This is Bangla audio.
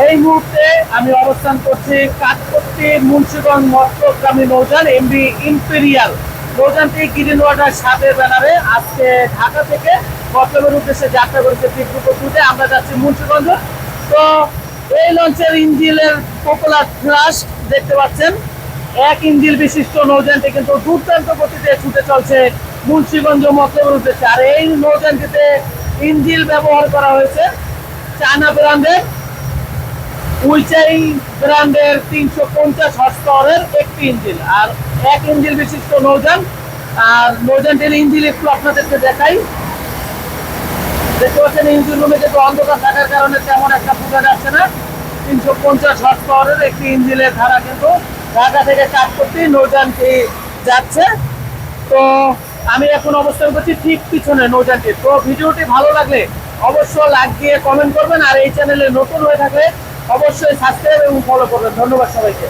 এই মুহূর্তে আমি অবস্থান করছি কাঠপট্টি মুন্সিগঞ্জ মৎস্যগ্রামী নৌজান এমবি ইম্পেরিয়াল। নৌযানটি গ্রিন ওয়াটার সাথে ব্যানারে আজকে ঢাকা থেকে মতলবের উদ্দেশ্যে যাত্রা করেছে তীব্র আমরা যাচ্ছি মুন্সিগঞ্জ তো এই লঞ্চের ইঞ্জিলের পপুলার ফ্লাশ দেখতে পাচ্ছেন। এক ইঞ্জিল বিশিষ্ট নৌযানটি কিন্তু দুর্দান্ত গতিতে ছুটে চলছে মুন্সিগঞ্জ মতলবের উদ্দেশ্যে। আর এই নৌযানটিতে ইঞ্জিল ব্যবহার করা হয়েছে চায়না ব্র্যান্ডের উইচাই ব্র্যান্ডের তিনশো পঞ্চাশ হর্সপাওয়ারের একটি ইঞ্জিন। আর এক ইঞ্জিন বিশিষ্ট নৌযান। আর নৌযানটির ইঞ্জিন একটু আপনাদেরকে দেখাই। দেখতে পাচ্ছেন, ইঞ্জিন রুমে কিন্তু অন্ধকার থাকার কারণে তেমন একটা বোঝা যাচ্ছে না। তিনশো পঞ্চাশ হর্স পাওয়ারের একটি ইঞ্জিনের ধারা কিন্তু ঢাকা থেকে কাজ করতে নৌযানটি যাচ্ছে। তো আমি এখন অবস্থান করছি ঠিক পিছনে নৌযানটি তো ভিডিওটি ভালো লাগলে অবশ্যই লাইক দিয়ে কমেন্ট করবেন। আর এই চ্যানেলে নতুন হয়ে থাকলে অবশ্যই সাবস্ক্রাইব এবং ফলো করবেন। ধন্যবাদ সবাইকে।